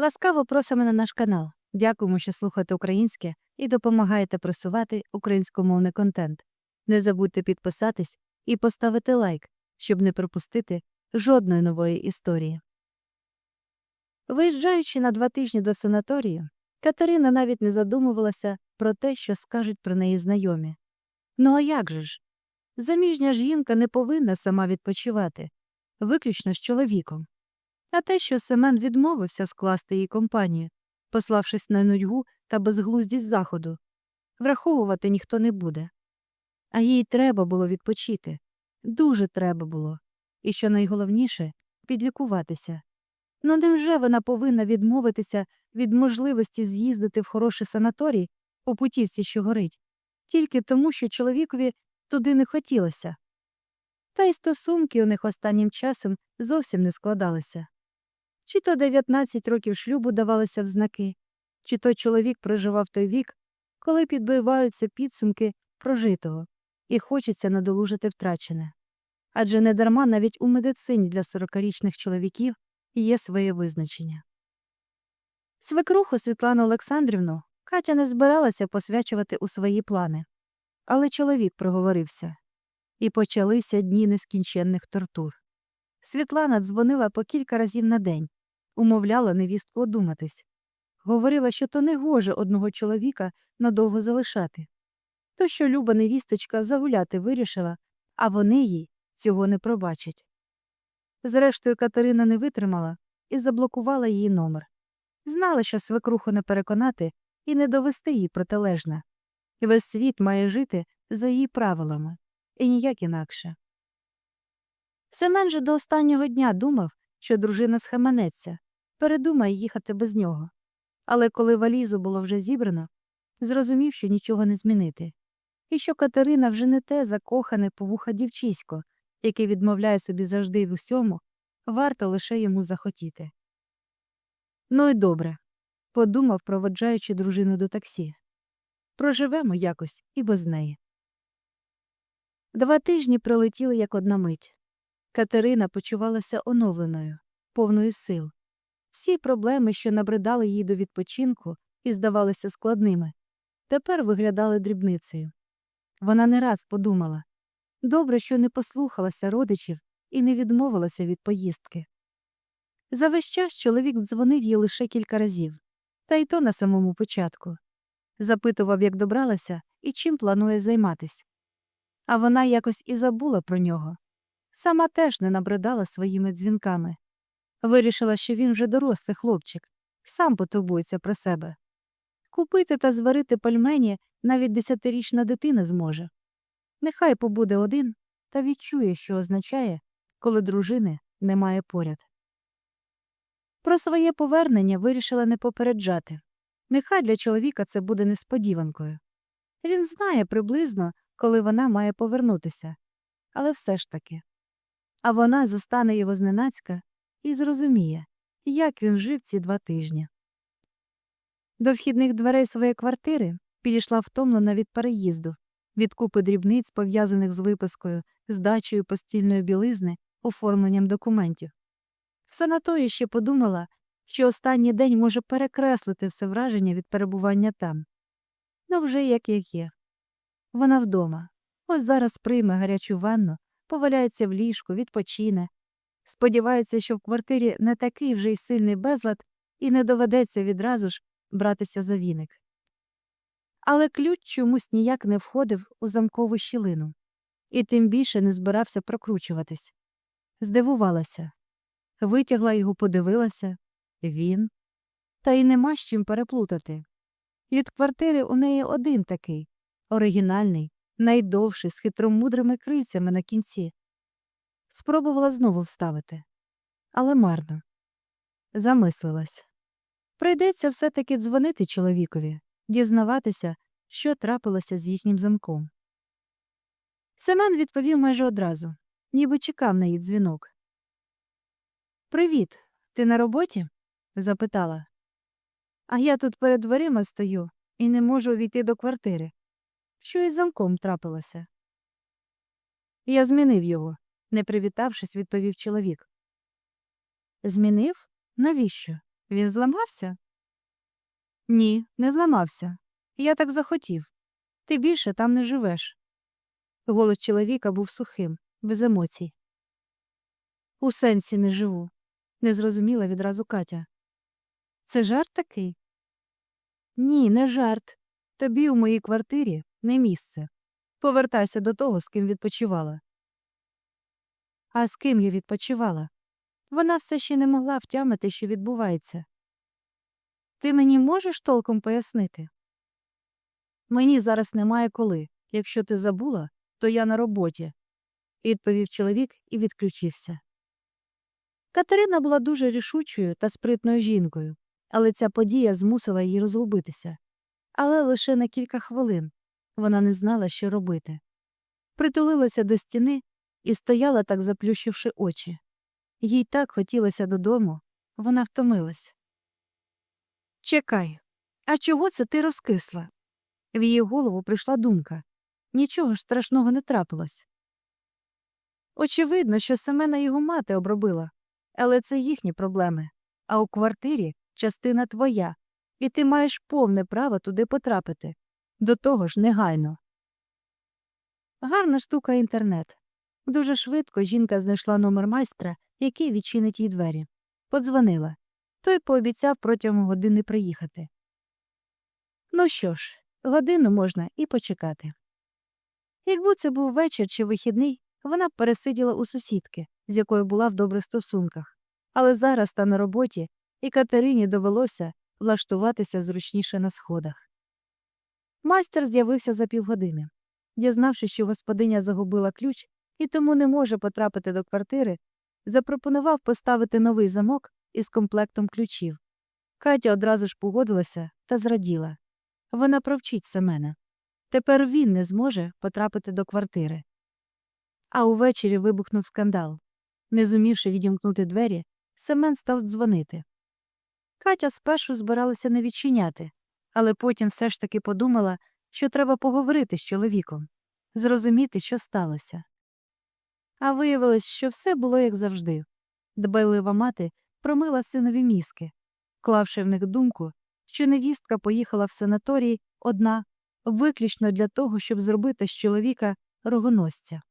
Ласкаво просимо на наш канал. Дякуємо, що слухаєте українське і допомагаєте просувати українськомовний контент. Не забудьте підписатись і поставити лайк, щоб не пропустити жодної нової історії. Виїжджаючи на два тижні до санаторію, Катерина навіть не задумувалася про те, що скажуть про неї знайомі. Ну а як же ж? Заміжня жінка не повинна сама відпочивати, виключно з чоловіком. А те, що Семен відмовився скласти їй компанію, пославшись на нудьгу та безглуздість заходу, враховувати ніхто не буде. А їй треба було відпочити. Дуже треба було. І що найголовніше підлікуватися. Ну невже вона повинна відмовитися від можливості з'їздити в хороший санаторій у путівці, що горить, тільки тому, що чоловікові туди не хотілося. Та й стосунки у них останнім часом зовсім не складалися. Чи то 19 років шлюбу давалися в знаки, чи то чоловік проживав той вік, коли підбиваються підсумки прожитого і хочеться надолужити втрачене. Адже недарма навіть у медицині для 40-річних чоловіків є своє визначення. Свекруху Світлану Олександрівну Катя не збиралася посвячувати у свої плани, але чоловік проговорився, і почалися дні нескінченних тортур. Світлана дзвонила по кілька разів на день, умовляла невістку одуматись, говорила, що то не гоже одного чоловіка надовго залишати. То, що люба невісточка загуляти вирішила, а вони їй цього не пробачать. Зрештою, Катерина не витримала і заблокувала її номер. Знала, що свекруху не переконати і не довести їй протилежне. Весь світ має жити за її правилами, і ніяк інакше. Семен же до останнього дня думав, що дружина схаменеться, передумає їхати без нього. Але коли валізу було вже зібрано, зрозумів, що нічого не змінити, і що Катерина вже не те закохане повуха дівчисько, яке відмовляє собі завжди в усьому, варто лише йому захотіти. Ну й добре, подумав, проводжаючи дружину до таксі. Проживемо якось і без неї. Два тижні пролетіли як одна мить. Катерина почувалася оновленою, повною сил. Всі проблеми, що набридали їй до відпочинку і здавалися складними, тепер виглядали дрібницею. Вона не раз подумала добре, що не послухалася родичів і не відмовилася від поїздки. За весь час чоловік дзвонив їй лише кілька разів, та й то на самому початку. Запитував, як добралася і чим планує займатись. А вона якось і забула про нього. Сама теж не набридала своїми дзвінками. Вирішила, що він вже дорослий хлопчик, сам потурбується про себе. Купити та зварити пельмені навіть десятирічна дитина зможе. Нехай побуде один та відчує, що означає, коли дружини немає поряд. Про своє повернення вирішила не попереджати. Нехай для чоловіка це буде несподіванкою. Він знає приблизно, коли вона має повернутися, але все ж таки. А вона застане його зненацька і зрозуміє, як він жив ці два тижні. До вхідних дверей своєї квартири підійшла втомлена від переїзду, від купи дрібниць, пов'язаних з випискою, здачею постільної білизни, оформленням документів. В санаторії ще подумала, що останній день може перекреслити все враження від перебування там. Ну вже як як є. Вона вдома. Ось зараз прийме гарячу ванну, поваляється в ліжку, відпочине. Сподівається, що в квартирі не такий вже й сильний безлад і не доведеться відразу ж братися за віник. Але ключ чомусь ніяк не входив у замкову щілину, і тим більше не збирався прокручуватись. Здивувалася. Витягла його, подивилася він. Та й нема з чим переплутати. Від квартири у неї один такий оригінальний, найдовший, з хитромудрими крильцями на кінці. Спробувала знову вставити, але марно. Замислилась. Прийдеться все таки дзвонити чоловікові, дізнаватися, що трапилося з їхнім замком. Семен відповів майже одразу, ніби чекав на її дзвінок. Привіт, ти на роботі? запитала. А я тут перед дверима стою і не можу увійти до квартири. Що із замком трапилося? Я змінив його, не привітавшись, відповів чоловік. Змінив? Навіщо? Він зламався? Ні, не зламався. Я так захотів. Ти більше там не живеш. Голос чоловіка був сухим, без емоцій. У сенсі не живу, не зрозуміла відразу Катя. Це жарт такий? Ні, не жарт. Тобі у моїй квартирі не місце. Повертайся до того, з ким відпочивала. А з ким я відпочивала? Вона все ще не могла втямити, що відбувається. Ти мені можеш толком пояснити? Мені зараз немає коли. Якщо ти забула, то я на роботі, відповів чоловік і відключився. Катерина була дуже рішучою та спритною жінкою, але ця подія змусила її розгубитися. Але лише на кілька хвилин вона не знала, що робити. Притулилася до стіни і стояла так, заплющивши очі. Їй так хотілося додому, вона втомилась. Чекай, а чого це ти розкисла? В її голову прийшла думка нічого ж страшного не трапилось. Очевидно, що Семена його мати обробила, але це їхні проблеми. А у квартирі частина твоя, і ти маєш повне право туди потрапити. До того ж негайно. Гарна штука інтернет. Дуже швидко жінка знайшла номер майстра, який відчинить їй двері. Подзвонила. Той пообіцяв протягом години приїхати. Ну що ж, годину можна і почекати. Якби це був вечір чи вихідний, вона б пересиділа у сусідки, з якою була в добрих стосунках. Але зараз та на роботі, і Катерині довелося влаштуватися зручніше на сходах. Майстер з'явився за півгодини. Дізнавшись, що господиня загубила ключ і тому не може потрапити до квартири, запропонував поставити новий замок із комплектом ключів. Катя одразу ж погодилася та зраділа. Вона провчить Семена. Тепер він не зможе потрапити до квартири. А увечері вибухнув скандал. Не зумівши відімкнути двері, Семен став дзвонити. Катя спершу збиралася не відчиняти, але потім все ж таки подумала, що треба поговорити з чоловіком, зрозуміти, що сталося. А виявилось, що все було як завжди. Дбайлива мати промила синові мізки, клавши в них думку, що невістка поїхала в санаторій одна, виключно для того, щоб зробити з чоловіка рогоносця.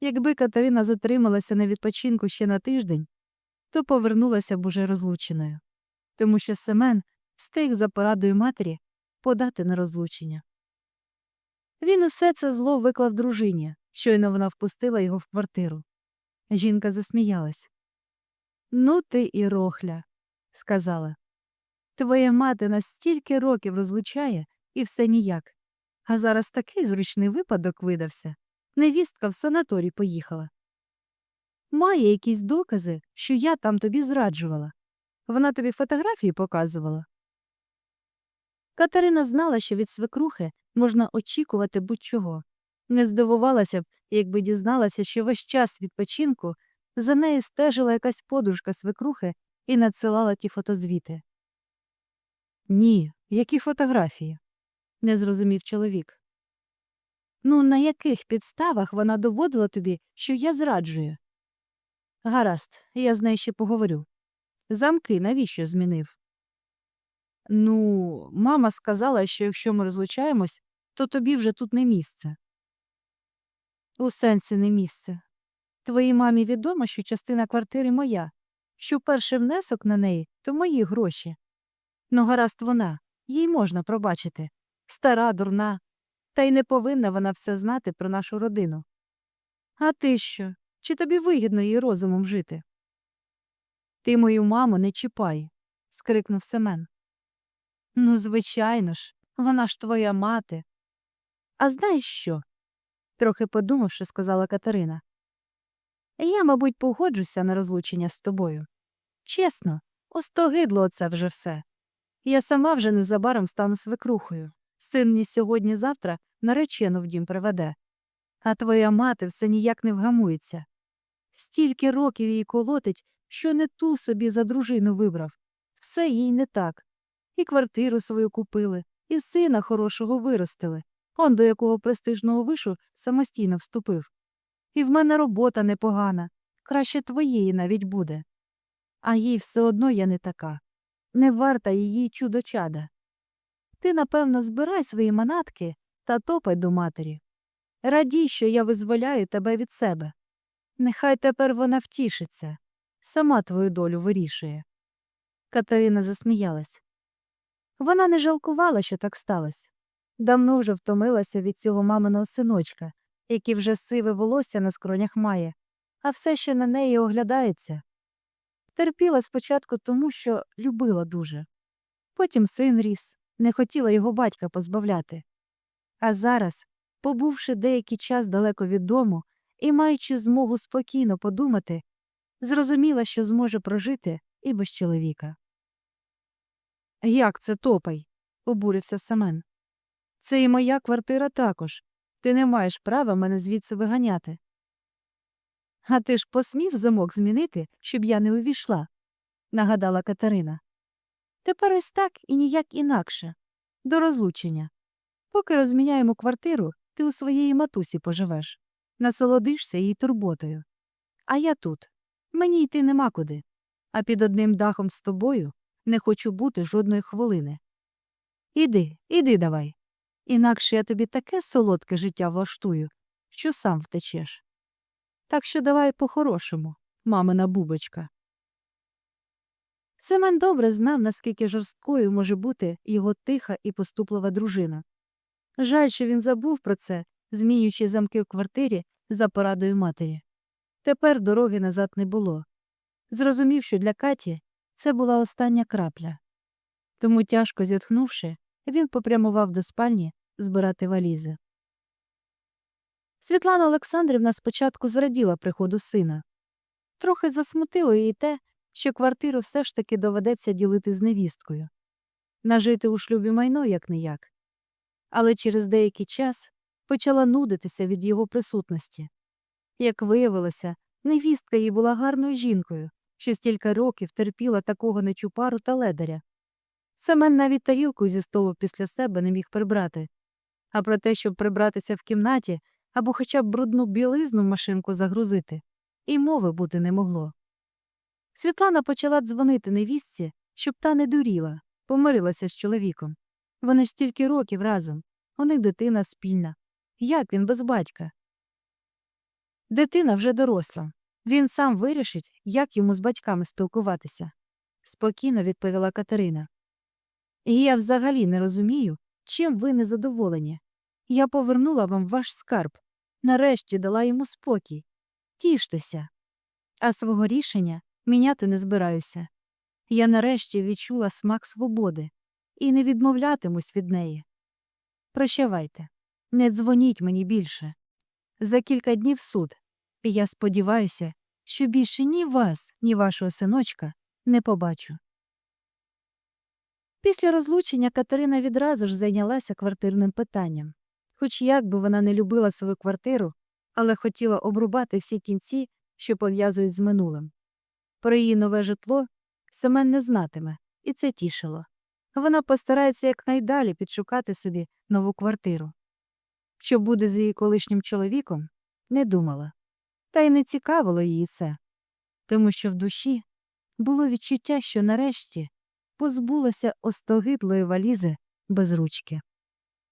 Якби Катерина затрималася на відпочинку ще на тиждень, то повернулася б уже розлученою, тому що Семен встиг за порадою матері подати на розлучення. Він усе це зло виклав дружині, щойно вона впустила його в квартиру. Жінка засміялась. Ну, ти і рохля, сказала. Твоя мати на стільки років розлучає і все ніяк. А зараз такий зручний випадок видався. Невістка в санаторій поїхала. Має якісь докази, що я там тобі зраджувала. Вона тобі фотографії показувала. Катерина знала, що від свекрухи можна очікувати будь-чого. Не здивувалася б, якби дізналася, що весь час відпочинку за нею стежила якась подружка свекрухи і надсилала ті фотозвіти. Ні, які фотографії? не зрозумів чоловік. Ну, на яких підставах вона доводила тобі, що я зраджую? Гаразд, я з нею ще поговорю. Замки навіщо змінив? Ну, мама сказала, що якщо ми розлучаємось, то тобі вже тут не місце. У сенсі не місце. Твоїй мамі відомо, що частина квартири моя, що перший внесок на неї то мої гроші. Ну, гаразд вона, їй можна пробачити. Стара, дурна, та й не повинна вона все знати про нашу родину. А ти що? Чи тобі вигідно її розумом жити? Ти мою маму не чіпай, скрикнув Семен. Ну, звичайно ж, вона ж твоя мати. А знаєш що? Трохи подумавши, сказала Катерина. Я, мабуть, погоджуся на розлучення з тобою. Чесно, остогидло оце вже все. Я сама вже незабаром стану свекрухою. Син мені сьогодні-завтра наречену в дім приведе. А твоя мати все ніяк не вгамується. Стільки років її колотить, що не ту собі за дружину вибрав. Все їй не так. І квартиру свою купили, і сина хорошого виростили, он до якого престижного вишу самостійно вступив. І в мене робота непогана, краще твоєї навіть буде. А їй все одно я не така. не варта її чудо-чада. Ти, напевно, збирай свої манатки та топай до матері. Радій, що я визволяю тебе від себе. Нехай тепер вона втішиться, сама твою долю вирішує. Катерина засміялась. Вона не жалкувала, що так сталося. Давно вже втомилася від цього маминого синочка, який вже сиве волосся на скронях має, а все ще на неї оглядається. Терпіла спочатку тому, що любила дуже. Потім син ріс, не хотіла його батька позбавляти. А зараз, побувши деякий час далеко від дому і маючи змогу спокійно подумати, зрозуміла, що зможе прожити і без чоловіка. Як це топай? обурився Семен. Це і моя квартира також. Ти не маєш права мене звідси виганяти. А ти ж посмів замок змінити, щоб я не увійшла, нагадала Катерина. Тепер ось так і ніяк інакше. До розлучення. Поки розміняємо квартиру, ти у своєї матусі поживеш, насолодишся її турботою. А я тут. Мені йти нема куди. А під одним дахом з тобою не хочу бути жодної хвилини. Іди, іди давай. Інакше я тобі таке солодке життя влаштую, що сам втечеш. Так що давай по-хорошому, мамина бубочка. Семен добре знав, наскільки жорсткою може бути його тиха і поступлива дружина. Жаль, що він забув про це, змінюючи замки в квартирі за порадою матері. Тепер дороги назад не було. Зрозумів, що для Каті це була остання крапля. Тому, тяжко зітхнувши, він попрямував до спальні збирати валізи. Світлана Олександрівна спочатку зраділа приходу сина. Трохи засмутило її те, що квартиру все ж таки доведеться ділити з невісткою. Нажити у шлюбі майно як не як. Але через деякий час почала нудитися від його присутності. Як виявилося, невістка їй була гарною жінкою, що стільки років терпіла такого нечупару та ледаря. Семен навіть тарілку зі столу після себе не міг прибрати, а про те, щоб прибратися в кімнаті або хоча б брудну білизну в машинку загрузити, і мови бути не могло. Світлана почала дзвонити невістці, щоб та не дуріла, помирилася з чоловіком. Вони ж стільки років разом, у них дитина спільна. Як він без батька? Дитина вже доросла. Він сам вирішить, як йому з батьками спілкуватися, спокійно відповіла Катерина. І я взагалі не розумію, чим ви незадоволені. Я повернула вам ваш скарб, нарешті дала йому спокій. Тіштеся. А свого рішення міняти не збираюся. Я нарешті відчула смак свободи і не відмовлятимусь від неї. Прощавайте, не дзвоніть мені більше. За кілька днів суд, я сподіваюся, що більше ні вас, ні вашого синочка не побачу. Після розлучення Катерина відразу ж зайнялася квартирним питанням. Хоч як би вона не любила свою квартиру, але хотіла обрубати всі кінці, що пов'язують з минулим. Про її нове житло Семен не знатиме, і це тішило. Вона постарається якнайдалі підшукати собі нову квартиру. Що буде з її колишнім чоловіком, не думала. Та й не цікавило її це, тому що в душі було відчуття, що нарешті позбулася остогидлої валізи без ручки.